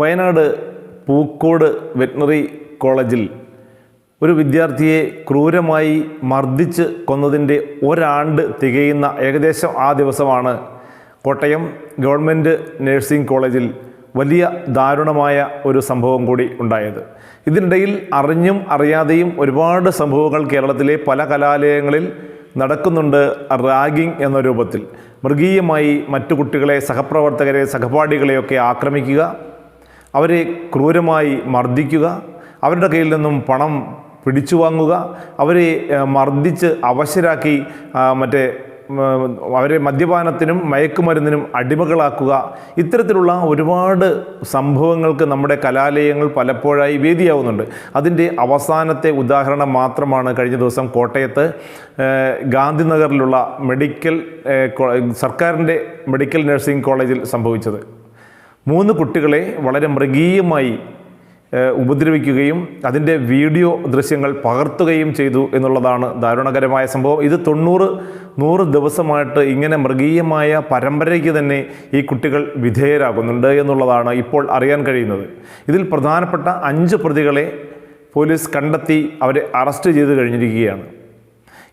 Wayanad Pookode veterinary കോളേജിൽ ഒരു വിദ്യാർത്ഥിയെ ക്രൂരമായി മർദ്ദിച്ച് കൊന്നതിന്റെ ഒരാണ്ട് തികയുന്ന ഏകദേശം ആ ദിവസമാണ് കോട്ടയം ഗവൺമെന്റ് നഴ്സിംഗ് കോളേജിൽ വലിയ ദാരുണമായ ഒരു സംഭവം കൂടി ഉണ്ടായത്. ഇതിനിടയിൽ അറിഞ്ഞും അറിയാതെയും ഒരുപാട് സംഭവങ്ങൾ കേരളത്തിലെ പല കലാലയങ്ങളിൽ നടക്കുന്നുണ്ട് റാഗിംഗ് എന്ന രൂപത്തിൽ. മൃഗീയമായി മറ്റു കുട്ടികളെ സഹപ്രവർത്തകരെ സഹപാഠികളെയൊക്കെ ആക്രമിക്കുക അവരെ ക്രൂരമായി മർദ്ദിക്കുക അവരുടെ കയ്യിൽ നിന്നും പണം പിടിച്ചു വാങ്ങുക അവരെ മർദ്ദിച്ച് അവശരാക്കി മറ്റേ അവരെ മദ്യപാനത്തിനും മയക്കുമരുന്നിനും അടിമകളാക്കുക. ഇത്തരത്തിലുള്ള ഒരുപാട് സംഭവങ്ങൾക്ക് നമ്മുടെ കലാലയങ്ങൾ പലപ്പോഴായി വേദിയാവുന്നുണ്ട്. അതിന്റെ അവസാനത്തെ ഉദാഹരണം മാത്രമാണ് കഴിഞ്ഞ ദിവസം കോട്ടയത്ത് ഗാന്ധിനഗറിലുള്ള മെഡിക്കൽ സർക്കാരിന്റെ മെഡിക്കൽ നഴ്സിംഗ് കോളേജിൽ സംഭവിച്ചത്. മൂന്ന് കുട്ടികളെ വളരെ മൃഗീയമായി ഉപദ്രവിക്കുകയും അതിന്റെ വീഡിയോ ദൃശ്യങ്ങൾ പകർത്തുകയും ചെയ്തു എന്നുള്ളതാണ് ദാരുണകരമായ സംഭവം. ഇത് തൊണ്ണൂറ് നൂറ് ദിവസമായിട്ട് ഇങ്ങനെ മൃഗീയമായ പരമ്പരയ്ക്ക് തന്നെ ഈ കുട്ടികൾ വിധേയരാകുന്നുണ്ട് എന്നുള്ളതാണ് ഇപ്പോൾ അറിയാൻ കഴിയുന്നത്. ഇതിൽ പ്രധാനപ്പെട്ട അഞ്ച് പ്രതികളെ പോലീസ് കണ്ടെത്തി അവരെ അറസ്റ്റ് ചെയ്ത് കഴിഞ്ഞിരിക്കുകയാണ്.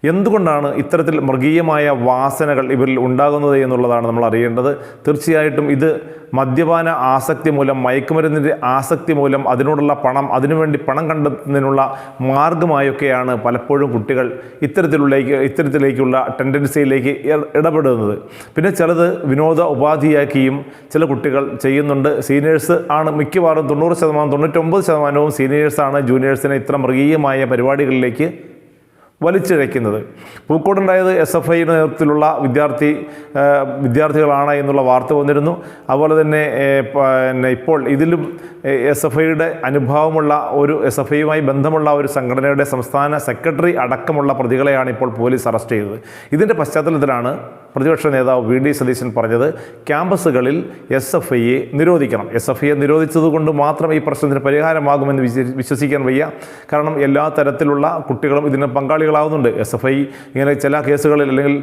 എന്തുകൊണ്ടാണ് ഇത്തരത്തിൽ മൃഗീയമായ വാസനകൾ ഇവരിൽ ഉണ്ടാകുന്നത് എന്നുള്ളതാണ് നമ്മൾ അറിയേണ്ടത്. തീർച്ചയായിട്ടും ഇത് മദ്യപാന ആസക്തി മൂലം മയക്കുമരുന്നിന്റെ ആസക്തി മൂലം അതിനോടുള്ള പണം അതിനുവേണ്ടി പണം കണ്ടെത്തുന്നതിനുള്ള മാർഗമായൊക്കെയാണ് പലപ്പോഴും കുട്ടികൾ ഇത്തരത്തിലുള്ള ഇത്തരത്തിലേക്കുള്ള ടെൻഡൻസിയിലേക്ക് ഇട- ഇടപെടുന്നത്. പിന്നെ ചിലത് വിനോദ ഉപാധിയാക്കിയും ചില കുട്ടികൾ ചെയ്യുന്നുണ്ട്. സീനിയേഴ്സ് ആണ് മിക്കവാറും തൊണ്ണൂറ് ശതമാനം തൊണ്ണൂറ്റൊമ്പത് ശതമാനവും സീനിയേഴ്സാണ് ജൂനിയേഴ്സിനെ ഇത്ര മൃഗീയമായ പരിപാടികളിലേക്ക് വലിച്ചിഴയ്ക്കുന്നത്. പൂക്കോടുണ്ടായത് എസ് എഫ് ഐയുടെ നേതൃത്വത്തിലുള്ള വിദ്യാർത്ഥി വിദ്യാർത്ഥികളാണ് എന്നുള്ള വാർത്ത വന്നിരുന്നു. അതുപോലെ തന്നെ പിന്നെ ഇപ്പോൾ ഇതിലും എസ് എഫ് ഐയുടെ അനുഭാവമുള്ള ഒരു എസ് എഫ് ഐയുമായി ബന്ധമുള്ള ഒരു സംഘടനയുടെ സംസ്ഥാന സെക്രട്ടറി അടക്കമുള്ള പ്രതികളെയാണ് ഇപ്പോൾ പോലീസ് അറസ്റ്റ് ചെയ്തത്. ഇതിന്റെ പശ്ചാത്തലത്തിലാണ് പ്രതിപക്ഷ നേതാവ് വി ഡി സതീശൻ പറഞ്ഞത് ക്യാമ്പസുകളിൽ എസ് എഫ് ഐയെ നിരോധിക്കണം. എസ് എഫ് ഐയെ നിരോധിച്ചത് കൊണ്ട് മാത്രം ഈ പ്രശ്നത്തിന് പരിഹാരമാകുമെന്ന് വിശ്വ- വിശ്വസിക്കാൻ വയ്യ. കാരണം എല്ലാ തരത്തിലുള്ള കുട്ടികളും ഇതിന് പങ്കാളികളാവുന്നുണ്ട് എസ് എഫ് ഐ ഇങ്ങനെ ചില കേസുകളിൽ അല്ലെങ്കിൽ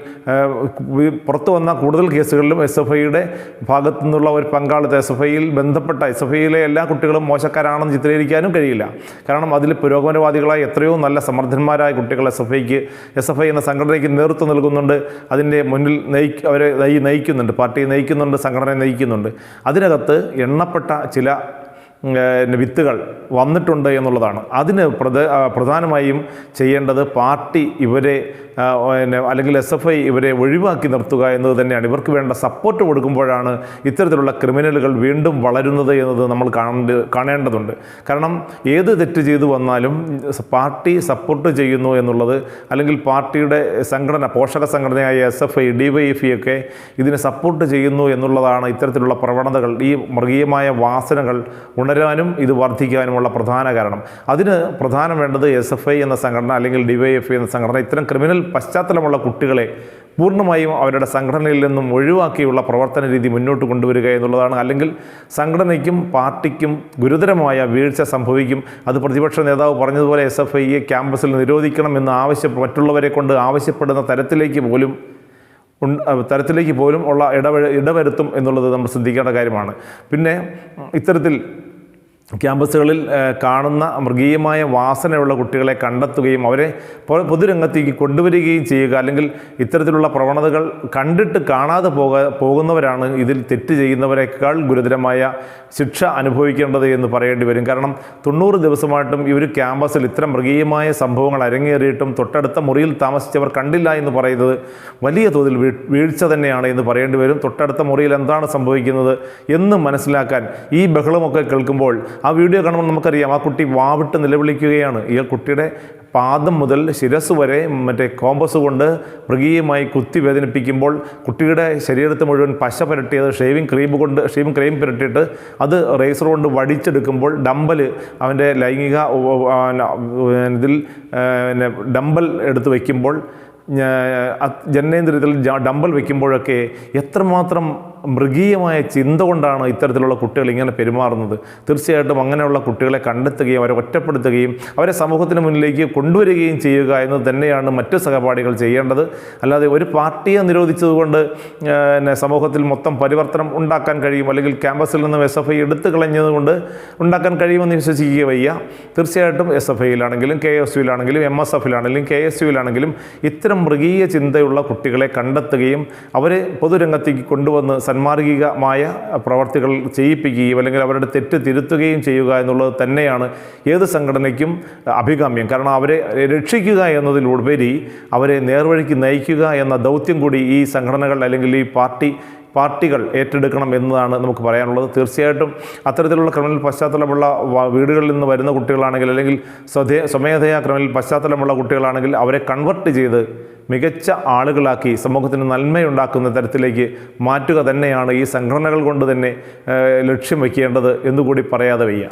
പുറത്തു വന്ന കൂടുതൽ കേസുകളിലും എസ് എഫ് ഐയുടെ ഭാഗത്തു നിന്നുള്ള ഒരു പങ്കാളിത്തം എസ് എഫ് ഐയിൽ ബന്ധപ്പെട്ട എസ് എഫ് ഐയിലെ എല്ലാ കുട്ടികളും മോശക്കാരാണെന്ന് ചിത്രീകരിക്കാനും കഴിയില്ല. കാരണം അതിൽ പുരോഗമനവാദികളായ എത്രയോ നല്ല സമർത്ഥന്മാരായ കുട്ടികൾ എസ് എഫ് ഐക്ക് എസ് എഫ് ഐ എന്ന സംഘടനയ്ക്ക് നേതൃത്വം നൽകുന്നുണ്ട്. അതിന്റെ മുന്നിൽ നയി അവരെ നയി നയിക്കുന്നുണ്ട്. പാർട്ടിയെ നയിക്കുന്നുണ്ട് സംഘടനയെ നയിക്കുന്നുണ്ട്. അതിനകത്ത് എണ്ണപ്പെട്ട ചില വിത്തുകൾ വന്നിട്ടുണ്ട് എന്നുള്ളതാണ്. അതിന് പ്രധ പ്രധാനമായും ചെയ്യേണ്ടത് പാർട്ടി ഇവരെ പിന്നെ അല്ലെങ്കിൽ എസ് എഫ് ഐ ഇവരെ ഒഴിവാക്കി നിർത്തുക എന്നത് തന്നെയാണ്. ഇവർക്ക് വേണ്ട സപ്പോർട്ട് കൊടുക്കുമ്പോഴാണ് ഇത്തരത്തിലുള്ള ക്രിമിനലുകൾ വീണ്ടും വളരുന്നത് എന്നത് നമ്മൾ കാണേണ്ട കാണേണ്ടതുണ്ട്. കാരണം ഏത് തെറ്റ് ചെയ്തു വന്നാലും പാർട്ടി സപ്പോർട്ട് ചെയ്യുന്നു എന്നുള്ളത് അല്ലെങ്കിൽ പാർട്ടിയുടെ സംഘടന പോഷക സംഘടനയായ S F I D Y F ഒക്കെ ഇതിനെ സപ്പോർട്ട് ചെയ്യുന്നു എന്നുള്ളതാണ് ഇത്തരത്തിലുള്ള പ്രവണതകൾ. ഈ മൃഗീയമായ വാസനകൾ ഉണരാനും ഇത് വർദ്ധിക്കാനുമുള്ള പ്രധാന കാരണം. അതിന് പ്രധാനം വേണ്ടത് എസ് എഫ് ഐ എന്ന സംഘടന അല്ലെങ്കിൽ ഡിവൈഎഫ് എന്ന സംഘടന ഇത്തരം ക്രിമിനൽ പശ്ചാത്തലമുള്ള കുട്ടികളെ പൂർണമായും അവരുടെ സംഘടനയിൽ നിന്നും ഒഴിവാക്കിയുള്ള പ്രവർത്തന രീതി മുന്നോട്ട് കൊണ്ടുവരിക എന്നുള്ളതാണ്. അല്ലെങ്കിൽ സംഘടനയ്ക്കും പാർട്ടിക്കും ഗുരുതരമായ വീഴ്ച സംഭവിക്കും. അത് പ്രതിപക്ഷ നേതാവ് പറഞ്ഞതുപോലെ എസ് എഫ് ഐയെ ക്യാമ്പസിൽ നിരോധിക്കണം എന്ന് ആവശ്യം മറ്റുള്ളവരെ കൊണ്ട് ആവശ്യപ്പെടുന്ന തരത്തിലേക്ക് പോലും തരത്തിലേക്ക് പോലും ഉള്ള ഇടവ ഇടവരുത്തും എന്നുള്ളത് നമ്മൾ ശ്രദ്ധിക്കേണ്ട കാര്യമാണ്. പിന്നെ ഇത്തരത്തിൽ ക്യാമ്പസുകളിൽ കാണുന്ന മൃഗീയമായ വാസനയുള്ള കുട്ടികളെ കണ്ടെത്തുകയും അവരെ പൊതുരംഗത്തേക്ക് കൊണ്ടുവരികയും ചെയ്യുക അല്ലെങ്കിൽ ഇത്തരത്തിലുള്ള പ്രവണതകൾ കണ്ടിട്ട് കാണാതെ പോക പോകുന്നവരാണ് ഇതിൽ തെറ്റ് ചെയ്യുന്നവരെക്കാൾ ഗുരുതരമായ ശിക്ഷ അനുഭവിക്കേണ്ടത് എന്ന് പറയേണ്ടി വരും. കാരണം തൊണ്ണൂറ് ദിവസമായിട്ടും ഇവർ ക്യാമ്പസിൽ ഇത്തരം മൃഗീയമായ സംഭവങ്ങൾ അരങ്ങേറിയിട്ടും തൊട്ടടുത്ത മുറിയിൽ താമസിച്ചവർ കണ്ടില്ല എന്ന് പറയുന്നത് വലിയ തോതിൽ വീഴ്ച തന്നെയാണ് എന്ന് പറയേണ്ടി വരും. തൊട്ടടുത്ത മുറിയിൽ എന്താണ് സംഭവിക്കുന്നത് എന്ന് മനസ്സിലാക്കാൻ ഈ ബഹളമൊക്കെ കേൾക്കുമ്പോൾ ആ വീഡിയോ കാണുമ്പോൾ നമുക്കറിയാം ആ കുട്ടി വാവിട്ട് നിലവിളിക്കുകയാണ്. ഈ കുട്ടിയുടെ പാദം മുതൽ ശിരസ് വരെ മറ്റേ കോമ്പസ് കൊണ്ട് മൃഗീയമായി കുത്തി വേദനിപ്പിക്കുമ്പോൾ കുട്ടിയുടെ ശരീരത്തെ മുഴുവൻ പശ പുരട്ടിയത് ഷേവിങ് ക്രീം കൊണ്ട് ഷേവിങ് ക്രീം പുരട്ടിയിട്ട് അത് റേസർ കൊണ്ട് വടിച്ചെടുക്കുമ്പോൾ ഡമ്പൽ അവന്റെ ലൈംഗിക ഇതിൽ പിന്നെ ഡമ്പൽ എടുത്ത് വയ്ക്കുമ്പോൾ ജനനേന്ദ്രിയത്തിൽ ഡമ്പൽ വയ്ക്കുമ്പോഴൊക്കെ എത്രമാത്രം മൃഗീയമായ ചിന്ത കൊണ്ടാണ് ഇത്തരത്തിലുള്ള കുട്ടികൾ ഇങ്ങനെ പെരുമാറുന്നത്. തീർച്ചയായിട്ടും അങ്ങനെയുള്ള കുട്ടികളെ കണ്ടെത്തുകയും അവരെ ഒറ്റപ്പെടുത്തുകയും അവരെ സമൂഹത്തിന് മുന്നിലേക്ക് കൊണ്ടുവരികയും ചെയ്യുക എന്ന് തന്നെയാണ് മറ്റു സഹപാഠികൾ ചെയ്യേണ്ടത്. അല്ലാതെ ഒരു പാർട്ടിയെ നിരോധിച്ചതുകൊണ്ട് പിന്നെ സമൂഹത്തിൽ മൊത്തം പരിവർത്തനം ഉണ്ടാക്കാൻ കഴിയും അല്ലെങ്കിൽ ക്യാമ്പസിൽ നിന്നും എസ് എഫ് ഐ എടുത്തു കളഞ്ഞതുകൊണ്ട് ഉണ്ടാക്കാൻ കഴിയുമെന്ന് വിശ്വസിക്കുക വയ്യ. തീർച്ചയായിട്ടും എസ് എഫ് ഐയിലാണെങ്കിലും കെ എസ് യുയിലാണെങ്കിലും എം എസ് എഫിലാണെങ്കിലും കെ എസ് യുയിലാണെങ്കിലും ഇത്തരം മൃഗീയ ചിന്തയുള്ള കുട്ടികളെ കണ്ടെത്തുകയും അവരെ പൊതുരംഗത്തേക്ക് കൊണ്ടുവന്ന് സന്മാർഗികമായ പ്രവർത്തികൾ ചെയ്യിപ്പിക്കുകയും അല്ലെങ്കിൽ അവരുടെ തെറ്റ് തിരുത്തുകയും ചെയ്യുക എന്നുള്ളത് തന്നെയാണ് ഏത് സംഘടനയ്ക്കും അഭികാമ്യം. കാരണം അവരെ രക്ഷിക്കുക എന്നതിലുപരി അവരെ നേർവഴിക്ക് നയിക്കുക എന്ന ദൗത്യം കൂടി ഈ സംഘടനകൾ അല്ലെങ്കിൽ ഈ പാർട്ടി പാർട്ടികൾ ഏറ്റെടുക്കണം എന്നതാണ് നമുക്ക് പറയാനുള്ളത്. തീർച്ചയായിട്ടും അത്തരത്തിലുള്ള ക്രിമിനൽ പശ്ചാത്തലമുള്ള വീടുകളിൽ നിന്ന് വരുന്ന കുട്ടികളാണെങ്കിൽ അല്ലെങ്കിൽ സ്വതേ സ്വമേധയാ ക്രിമിനൽ പശ്ചാത്തലമുള്ള കുട്ടികളാണെങ്കിൽ അവരെ കൺവെർട്ട് ചെയ്ത് മികച്ച ആളുകളാക്കി സമൂഹത്തിന് നന്മയുണ്ടാക്കുന്ന തരത്തിലേക്ക് മാറ്റുക തന്നെയാണ് ഈ സംഘടനകൾ കൊണ്ട് തന്നെ ലക്ഷ്യം വയ്ക്കേണ്ടത് എന്നുകൂടി പറയാതെ വയ്യ.